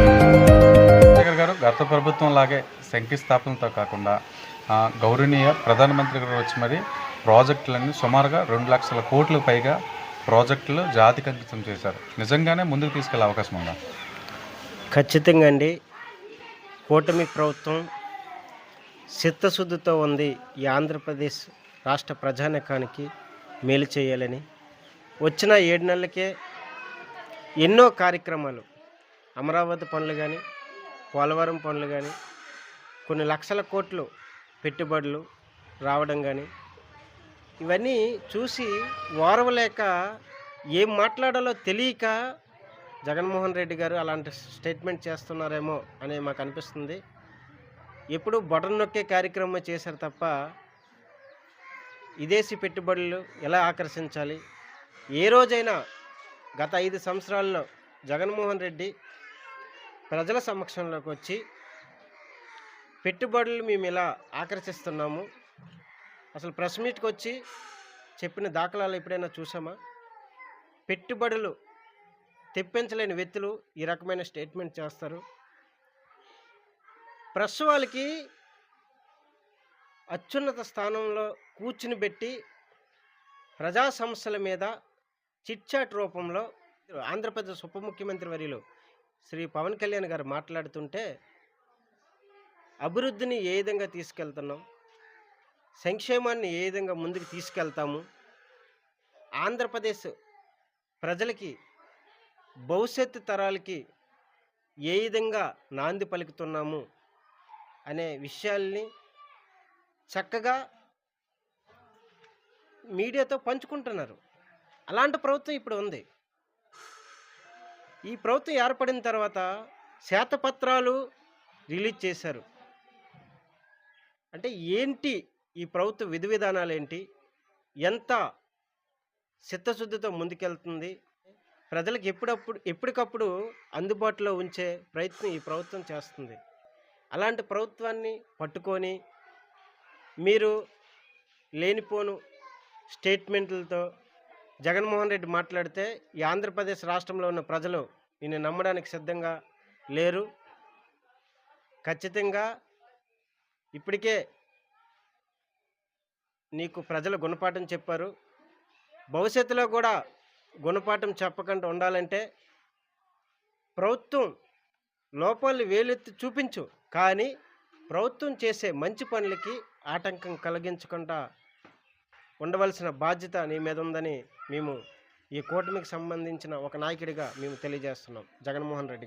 చంద్రశేఖర్ గారు గత ప్రభుత్వం లాగే శంకుస్థాపనతో కాకుండా ఆ, గౌరవనీయ ప్రధానమంత్రి గారు వచ్చి మరి ప్రాజెక్టులన్నీ సుమారుగా రెండు లక్షల కోట్లకు పైగా ప్రాజెక్టులు జాతికి అంకితం చేశారు. నిజంగానే ముందుకు తీసుకెళ్ళే అవకాశం ఉందా? ఖచ్చితంగా అండి. కూటమి ప్రభుత్వం చిత్తశుద్ధితో ఉంది ఈ ఆంధ్రప్రదేశ్ రాష్ట్ర ప్రజానికానికి మేలు చేయాలని. వచ్చిన ఏడు నెలలకే ఎన్నో కార్యక్రమాలు. అమరావతి పనులు కానీ పోలవరం పనులు కానీ కొన్ని లక్షల కోట్లు పెట్టుబడులు రావడం కానీ ఇవన్నీ చూసి ఓరవలేక ఏం మాట్లాడాలో తెలియక జగన్మోహన్ రెడ్డి గారు అలాంటి స్టేట్మెంట్ చేస్తున్నారేమో అని మాకు అనిపిస్తుంది. ఎప్పుడు బటన్ నొక్కే కార్యక్రమం చేశారు తప్ప విదేశీ పెట్టుబడులు ఎలా ఆకర్షించాలి ఏ రోజైనా గత ఐదు సంవత్సరాల్లో జగన్మోహన్ రెడ్డి ప్రజల సమక్షంలోకి వచ్చి పెట్టుబడులు మేము ఇలా ఆకర్షిస్తున్నాము? అసలు ప్రెస్ మీట్కి వచ్చి చెప్పిన దాఖలాలు ఎప్పుడైనా చూసామా పెట్టుబడులు తెప్పించలేని వ్యక్తులు ఈ రకమైన స్టేట్మెంట్ చేస్తారు. ప్రెస్ వాళ్ళకి అత్యున్నత స్థానంలో కూర్చుని పెట్టి ప్రజా సమస్యల మీద చిట్చాట్ రూపంలో ఆంధ్రప్రదేశ్ ఉప ముఖ్యమంత్రి వర్యులు శ్రీ పవన్ కళ్యాణ్ గారు మాట్లాడుతుంటే అభివృద్ధిని ఏ విధంగా తీసుకెళ్తున్నాం సంక్షేమాన్ని ఏ విధంగా ముందుకు తీసుకెళ్తాము ఆంధ్రప్రదేశ్ ప్రజలకి భవిష్యత్తు తరాలకి ఏ విధంగా నాంది పలుకుతున్నాము అనే విషయాల్ని చక్కగా మీడియాతో పంచుకుంటున్నారు. అలాంటి ప్రభుత్వం ఇప్పుడు ఉంది. ఈ ప్రభుత్వం ఏర్పడిన తర్వాత శ్వేతపత్రాలు రిలీజ్ చేశారు. అంటే ఏంటి ఈ ప్రభుత్వ విధి విధానాలు ఏంటి? ఎంత చిత్తశుద్ధితో ముందుకెళ్తుంది? ప్రజలకు ఎప్పుడప్పుడు ఎప్పటికప్పుడు అందుబాటులో ఉంచే ప్రయత్నం ఈ ప్రభుత్వం చేస్తుంది. అలాంటి ప్రభుత్వాన్ని పట్టుకొని మీరు లేనిపోను స్టేట్మెంట్లతో జగన్మోహన్ రెడ్డి మాట్లాడితే ఈ ఆంధ్రప్రదేశ్ రాష్ట్రంలో ఉన్న ప్రజలు ఈయన నమ్మడానికి సిద్ధంగా లేరు. ఖచ్చితంగా ఇప్పటికే నీకు ప్రజలు గుణపాఠం చెప్పారు. భవిష్యత్తులో కూడా గుణపాఠం చెప్పకుండా ఉండాలంటే ప్రభుత్వం లోపాలు వేలెత్తి చూపించు. కానీ ప్రభుత్వం చేసే మంచి పనులకి ఆటంకం కలిగించకుండా ఉండవలసిన బాధ్యత నీ మీద ఉందని మేము ఈ కూటమికి సంబంధించిన ఒక నాయకుడిగా మేము తెలియజేస్తున్నాం. జగన్మోహన్ రెడ్డి గారు.